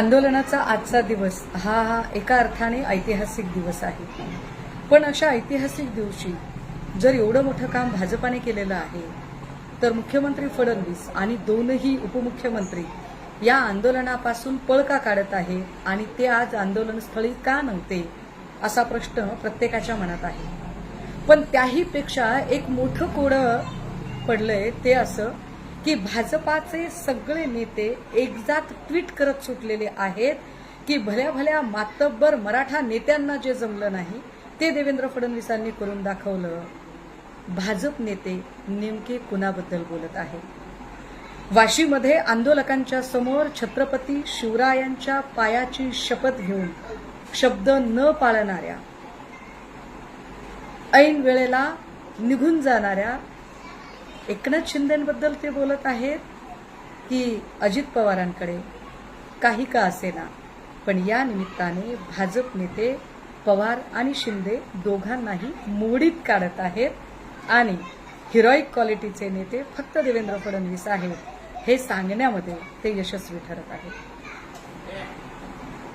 आंदोलनाचा आजचा दिवस हा हा एका अर्थाने ऐतिहासिक दिवस आहे. पण अशा ऐतिहासिक दिवशी जर एवढं मोठं काम भाजपाने केलेलं आहे तर मुख्यमंत्री फडणवीस आणि दोनही उपमुख्यमंत्री या आंदोलनापासून पळ का काढत आहे आणि ते आज आंदोलनस्थळी का नव्हते असा प्रश्न प्रत्येकाच्या मनात आहे. पण त्याहीपेक्षा एक मोठं कोडं पडलंय ते असं की भाजपाचे सगळे नेते एकजात ट्विट करत सुटलेले आहेत की भल्या भल्या मातब्बर मराठा नेत्यांना जे जमलं नाही ते देवेंद्र फडणवीसांनी करून दाखवलं. भाजप नेते नेमके कुणाबद्दल बोलत आहेत? वाशीमध्ये आंदोलकांच्या समोर छत्रपती शिवरायांच्या पायाची शपथ घेऊन शब्द न पाळणाऱ्या ऐन वेळेला निघून जाणाऱ्या एकनाथ शिंदेबद्दल ते बोलत आहेत की अजित पवारांकडे काही का असेना पण या निमित्ताने भाजप नेते पवार आणि शिंदे दोघांनाही मोडीत काढत आहेत आणि हिरोईक क्वालिटीचे नेते फक्त देवेंद्र फडणवीस आहेत हे सांगण्यामध्ये ते यशस्वी ठरत आहेत.